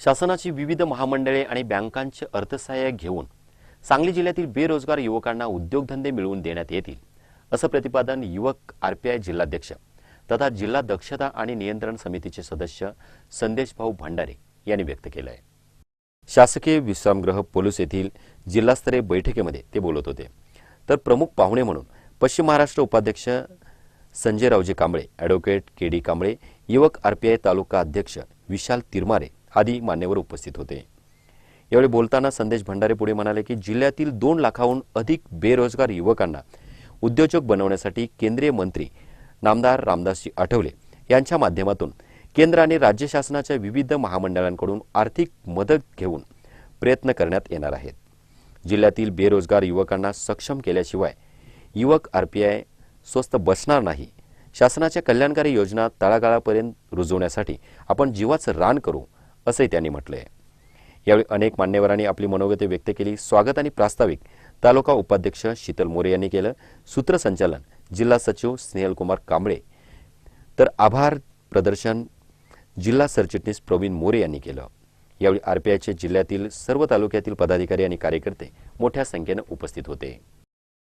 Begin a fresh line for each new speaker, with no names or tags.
शासनाची विविध महामंडळे आणि बँकांचे अर्थसहाय्य घेऊन सांगली जिल्ह्यातील बेरोजगार युवकांना उद्योगधंदे मिळवून देण्यात येतील असं प्रतिपादन युवक आरपीआय जिल्हाध्यक्ष तथा जिल्हा दक्षता आणि नियंत्रण समितीचे सदस्य संदेश भाऊ भंडारे यांनी व्यक्त केलं आहे शासकीय विश्रामगृह पोलीस येथील जिल्हास्तरीय बैठकीमध्ये ते बोलत होते. तर प्रमुख पाहुणे म्हणून पश्चिम महाराष्ट्र उपाध्यक्ष Sanjay Raoji Kamble advocate K D Kamble युवक आरपीआय तालुका अध्यक्ष विशाल तिरमारे आदी मान्यवर उपस्थित होते. यावेळी बोलताना संदेश भंडारे पुढे म्हणाले की जिल्ह्यातील दोन लाखाहून अधिक बेरोजगार युवकांना उद्योजक बनवण्यासाठी केंद्रीय मंत्री नामदार रामदासजी आठवले यांच्या माध्यमातून केंद्र आणि राज्य शासनाच्या विविध महामंडळांकडून आर्थिक मदत घेऊन प्रयत्न करण्यात येणार आहेत. जिल्ह्यातील बेरोजगार युवकांना सक्षम केल्याशिवाय युवक आरपीआय स्वस्त बसणार नाही. शासनाच्या कल्याणकारी योजना तळागाळापर्यंत रुजवण्यासाठी आपण जीवाचं रान करू असंही त्यांनी म्हटलं आहे यावेळी अनेक मान्यवरांनी आपली मनोगते व्यक्त केली. स्वागत आणि प्रास्ताविक तालुका उपाध्यक्ष शीतल मोरे यांनी केलं. सूत्रसंचालन जिल्हा सचिव स्नेहलकुमार कांबळे. तर आभार प्रदर्शन जिल्हा सरचिटणीस प्रवीण मोरे यांनी केलं. यावेळी आरपीआयचे जिल्ह्यातील सर्व तालुक्यातील पदाधिकारी आणि कार्यकर्ते मोठ्या संख्येनं उपस्थित होते.